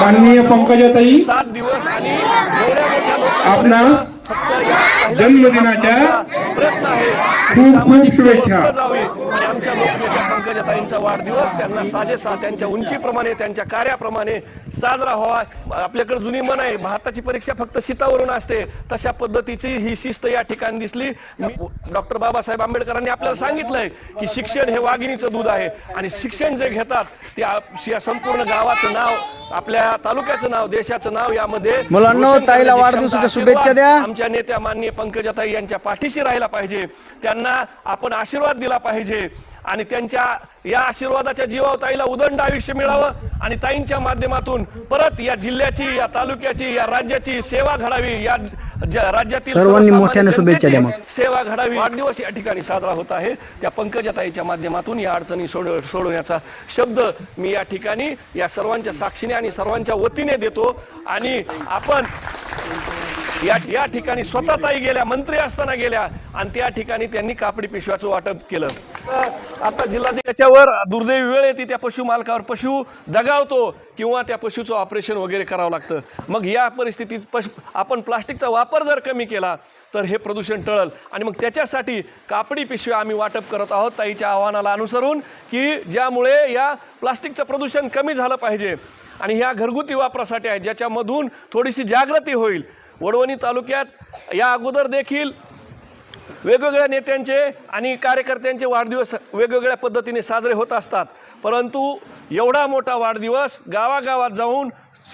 माननीय पंकजाताई आपणास जन्मदिनाच्या खूप खूप शुभेच्छा. आमच्या लोकनेत्या पंकजाताईंचा वाढदिवस त्यांना साजेसा त्यांच्या उंचीप्रमाणे त्यांच्या कार्याप्रमाणे साजरा व्हावा. आपल्याकडे जुनी मन आहे. भारताची परीक्षा फक्त शीतावरून असते. तशा पद्धतीची ही शिस्त या ठिकाणी दिसली. डॉक्टर बाबासाहेब आंबेडकरांनी आपल्याला सांगितलंय की शिक्षण हे वाघिणीचं दूध आहे. आणि शिक्षण जे घेतात ते संपूर्ण गावाचं नाव आपल्या तालुक्याचं नाव देशाचं नाव यामध्ये मुलांनो, ताईला वाढदिवसाच्या शुभेच्छा द्या. आमच्या नेत्या माननीय पंकजाताई यांच्या पाठीशी राहायला पाहिजे त्यांना आपण आशीर्वाद दिला पाहिजे आणि त्यांच्या या आशीर्वादाच्या जीवावर ताईला उदंड आयुष्य मिळावं आणि ताईंच्या माध्यमातून परत या जिल्ह्याची या तालुक्याची या राज्याची सेवा घडावी या राज्यातील सर्वांनी सर्वसामान्य मोठ्याने शुभेच्छा द्या मग. जनतेची सेवा घडावी. वाढदिवस या ठिकाणी साजरा होत आहे. त्या पंकजाताईच्या माध्यमातून या अडचणी सोड सोडवण्याचा शब्द मी या ठिकाणी या सर्वांच्या साक्षीने आणि सर्वांच्या वतीने देतो. आणि आपण या या ठिकाणी स्वतः ताई गेल्या मंत्री असताना गेल्या आणि त्या ठिकाणी त्यांनी कापडी पिशव्याचं वाटप केलं. आता जिल्हाधिकाऱ्याच्यावर दुर्दैवी वेळ येते त्या पशु मालकावर पशु दगावतो किंवा त्या पशुचं ऑपरेशन वगैरे करावं लागतं. मग या परिस्थितीत पश आपण प्लास्टिकचा वापर जर कमी केला तर हे प्रदूषण टळल. आणि मग त्याच्यासाठी कापडी पिशव्या आम्ही वाटप करत आहोत ताईच्या आव्हानाला अनुसरून की ज्यामुळे या प्लास्टिकचं प्रदूषण कमी झालं पाहिजे. आणि ह्या घरगुती वापरासाठी आहे ज्याच्यामधून थोडीशी जागृती होईल. वडवणी तालुक्यात या अगोदर देखील वेगवेगळ्या नेत्यांचे आणि कार्यकर्त्यांचे वाढदिवस वेगवेगळ्या पद्धतीने साजरे होत असतात. परंतु एवढा मोठा वाढदिवस गावागावात जाऊन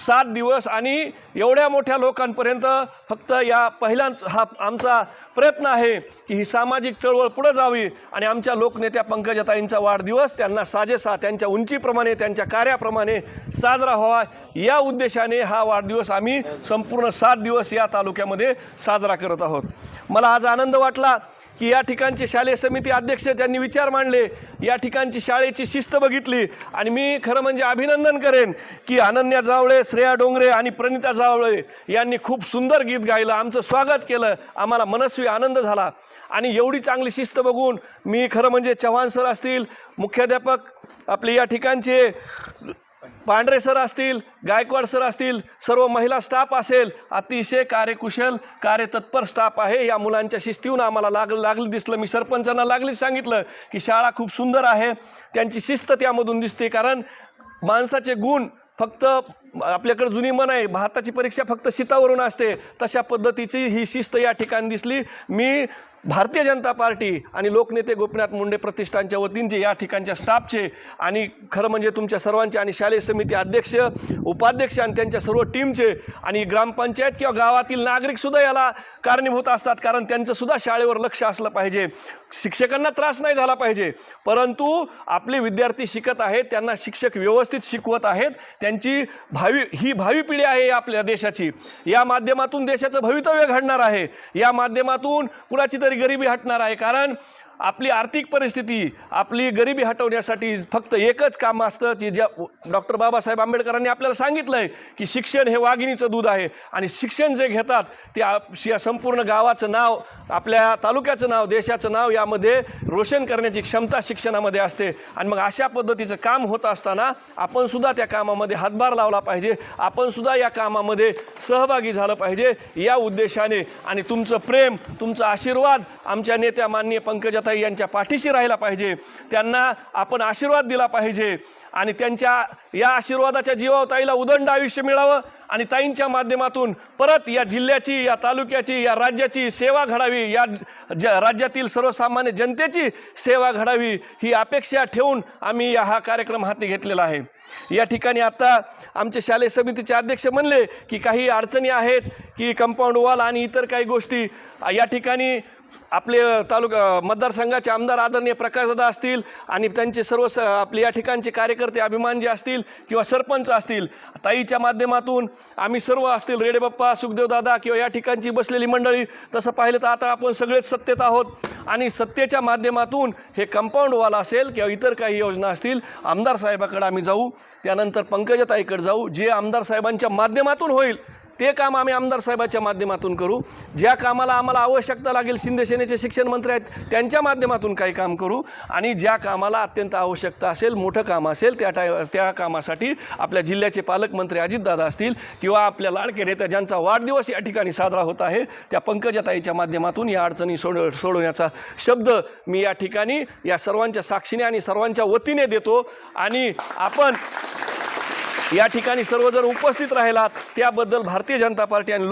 सात दिवस आणि एवढ्या मोठ्या लोकांपर्यंत फक्त या पहिल्याच हा आमचा प्रयत्न आहे की ही सामाजिक चळवळ पुढे जावी आणि आमच्या लोकनेत्या पंकजाताईंचा वाढदिवस त्यांना साजेसा त्यांच्या उंचीप्रमाणे त्यांच्या कार्याप्रमाणे साजरा व्हावा. या उद्देशाने हा वाढदिवस आम्ही संपूर्ण सात दिवस या तालुक्यामध्ये साजरा करत आहोत. मला आज आनंद वाटला की या ठिकाणचे शालेय समिती अध्यक्ष ज्यांनी विचार मांडले या ठिकाणची शाळेची शिस्त बघितली. आणि मी खरं म्हणजे अभिनंदन करेन की अनन्या जावळे श्रेया डोंगरे आणि प्रणिता जावळे यांनी खूप सुंदर गीत गायलं आमचं स्वागत केलं आम्हाला मनस्वी आनंद झाला. आणि एवढी चांगली शिस्त बघून मी खरं म्हणजे चव्हाण सर असतील मुख्याध्यापक आपले या ठिकाणचे पांढरे सर असतील गायकवाड सर असतील सर्व महिला स्टाफ असेल अतिशय कार्यकुशल कार्यतत्पर स्टाफ आहे. या मुलांच्या शिस्तीहून आम्हाला लाग लागली दिसलं. मी सरपंचांना लागलीच सांगितलं की शाळा खूप सुंदर आहे. त्यांची शिस्त त्यामधून दिसते कारण माणसाचे गुण फक्त आपल्याकडे जुनी मन आहे. भारताची परीक्षा फक्त शीतावरून असते. तशा पद्धतीची ही शिस्त या ठिकाणी दिसली. मी भारतीय जनता पार्टी आणि लोकनेते गोपीनाथ मुंडे प्रतिष्ठानच्या वतींचे या ठिकाणच्या स्टाफचे आणि खरं म्हणजे तुमच्या सर्वांचे आणि शालेय समिती अध्यक्ष उपाध्यक्ष आणि त्यांच्या सर्व टीमचे आणि ग्रामपंचायत किंवा गावातील नागरिकसुद्धा याला कारणीभूत असतात. कारण त्यांचंसुद्धा शाळेवर लक्ष असलं पाहिजे. शिक्षकांना त्रास नाही झाला पाहिजे. परंतु आपले विद्यार्थी शिकत आहेत. त्यांना शिक्षक व्यवस्थित शिकवत आहेत. त्यांची भा भावी ही भावी पिढी आहे आपल्या देशाची. या माध्यमातून देशाचं भवितव्य घडणार आहे. या माध्यमातून कुणाची तरी गरिबी हटणार आहे. कारण आपली आर्थिक परिस्थिती आपली गरिबी हटवण्यासाठी फक्त एकच काम असतं की ज्या डॉक्टर बाबासाहेब आंबेडकरांनी आपल्याला सांगितलंय की शिक्षण हे वाघिणीचं दूध आहे. आणि शिक्षण जे घेतात ते आप- या संपूर्ण गावाचं नाव आपल्या तालुक्याचं नाव देशाचं नाव यामध्ये रोशन करण्याची क्षमता शिक्षणामध्ये असते. आणि मग अशा पद्धतीचं काम होत असताना आपण सुद्धा त्या कामामध्ये हातभार लावला पाहिजे. आपण सुद्धा या कामामध्ये सहभागी झालं पाहिजे. या उद्देशाने आणि तुमचं प्रेम तुमचा आशीर्वाद आमच्या नेत्या माननीय आशाताई यांच्या पाठीशी राहिला पाहिजे. त्यांना आपण आशीर्वाद दिला पाहिजे. आणि त्यांच्या या आशीर्वादाच्या जीवावर ताईला उदंड आयुष्य मिळावं आणि ताईंच्या माध्यमातून परत या जिल्ह्याची या तालुक्याची या राज्याची सेवा घडावी. या ज राज्यातील सर्वसामान्य जनतेची सेवा घडावी ही अपेक्षा ठेवून आम्ही या हा कार्यक्रम हाती घेतलेला आहे. या ठिकाणी आता आमचे शालेय समितीचे अध्यक्ष म्हणले की काही अडचणी आहेत की कंपाऊंड वॉल आणि इतर काही गोष्टी. या ठिकाणी आपले तालुका मतदारसंघाचे आमदार आदरणीय प्रकाशदादा असतील आणि त्यांचे सर्व स आपले या ठिकाणचे कार्यकर्ते अभिमान जे असतील किंवा सरपंच असतील ताईच्या माध्यमातून आम्ही सर्व असतील रेडेबाप्पा सुखदेवदादा किंवा या ठिकाणची बसलेली मंडळी तसं पाहिलं तर आता आपण सगळेच सत्तेत आहोत आणि सत्तेच्या माध्यमातून हे कंपाऊंड वॉल असेल किंवा इतर काही योजना असतील आमदार साहेबाकडे आम्ही जाऊ त्यानंतर पंकजताईकडे जाऊ जे आमदार साहेबांच्या माध्यमातून होईल ते काम आम्ही आमदार साहेबाच्या माध्यमातून करू. ज्या कामाला आम्हाला आवश्यकता लागेल शिंदेसेनेचे शिक्षण मंत्री आहेत त्यांच्या माध्यमातून काही काम करू. आणि ज्या कामाला अत्यंत आवश्यकता असेल मोठं काम असेल त्या टाय त्या कामासाठी आपल्या जिल्ह्याचे पालकमंत्री अजितदादा असतील किंवा आपल्या लाडके नेत्या ज्यांचा वाढदिवस या ठिकाणी साजरा होत आहे त्या पंकजाताईच्या माध्यमातून या अडचणी सोड सोडवण्याचा शब्द मी या ठिकाणी या सर्वांच्या साक्षीने आणि सर्वांच्या वतीने देतो. आणि आपण या ठिकाणी सर्व जर उपस्थित राहिलात. त्याबद्दल भारतीय जनता पार्टी आणि